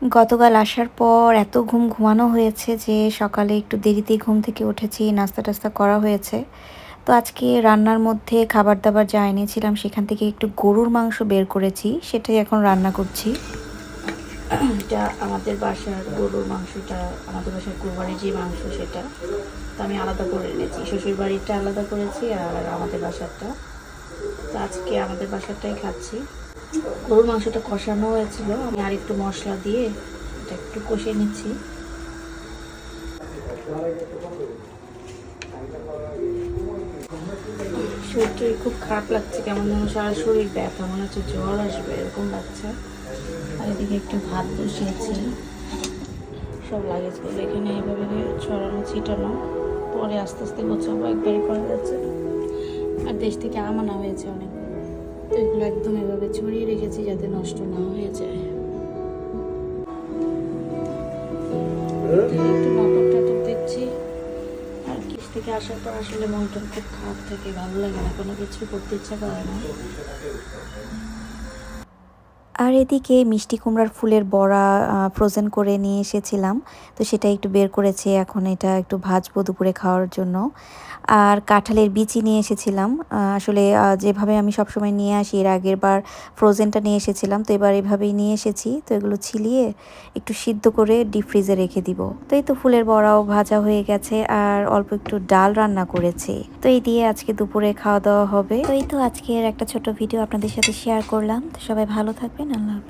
গতকাল আসার পর এত ঘুম ঘুমানো হয়েছে যে সকালে একটু দেরিতেই ঘুম থেকে উঠেছি, নাস্তা টাস্তা করা হয়েছে। তো আজকে রান্নার মধ্যে খাবার দাবার যা এনেছিলাম সেখান থেকে একটু গরুর মাংস বের করেছি, সেটাই এখন রান্না করছি। এটা আমাদের বাসার গরুর মাংসটা আমাদের বাসার কোরবানির যে মাংস সেটা। তো আমি আলাদা করে এনেছি শ্বশুর বাড়িটা আলাদা করেছি আর আমাদের বাসারটা। তো আজকে আমাদের বাসারটাই খাচ্ছি। গরুর মাংসটা কষানো হয়েছিল। আমি আর একটু মশলা দিয়ে এটা একটু কষিয়ে নিচ্ছি। শরীরটা খুব খারাপ লাগছে, কেমন যেন সারা শরীর ব্যথা, মনে হচ্ছে জ্বর আসবে, এরকম লাগছে। আর এদিকে একটু ভাত বসিয়েছি। সব লাগেজগুলো এখানে এভাবে ছড়ানো, ছিটানো। পরে আস্তে আস্তে গোছাবো, একবারে করা যাচ্ছে আর দেশ থেকে আম আনা হয়েছে অনেক। এগুলো একদম এভাবে ছড়িয়ে রেখেছি যাতে নষ্ট না হয়ে যায়। একটু আর থেকে আসার পর আসলে মনটা খুব খারাপ থাকে, ভালো লাগে না, কোনো কিছু করতে ইচ্ছা করে না। আর এদিকে মিষ্টি কুমড়ার ফুলের বড়া ফ্রোজেন করে নিয়ে এসেছিলাম। তো সেটা একটু বের করেছে, এখন এটা একটু ভাজবো দুপুরে খাওয়ার জন্য। আর কাঁঠালের বিচি নিয়ে এসেছিলাম। আসলে যেভাবে আমি সবসময় নিয়ে আসি, এর আগের বার ফ্রোজেনটা নিয়ে এসেছিলাম, তো এবার এভাবেই নিয়ে এসেছি। তো এগুলো ছিলিয়ে একটু সিদ্ধ করে ডিপ ফ্রিজে রেখে দিব। তো এই তো ফুলের বড়াও ভাজা হয়ে গেছে, আর অল্প একটু ডাল রান্না করেছি। তো এই দিয়ে আজকে দুপুরে খাওয়া দাওয়া হবে। তো এই তো আজকের একটা ছোট ভিডিও আপনাদের সাথে শেয়ার করলাম। তো সবাই ভালো থাকবেন நல்லா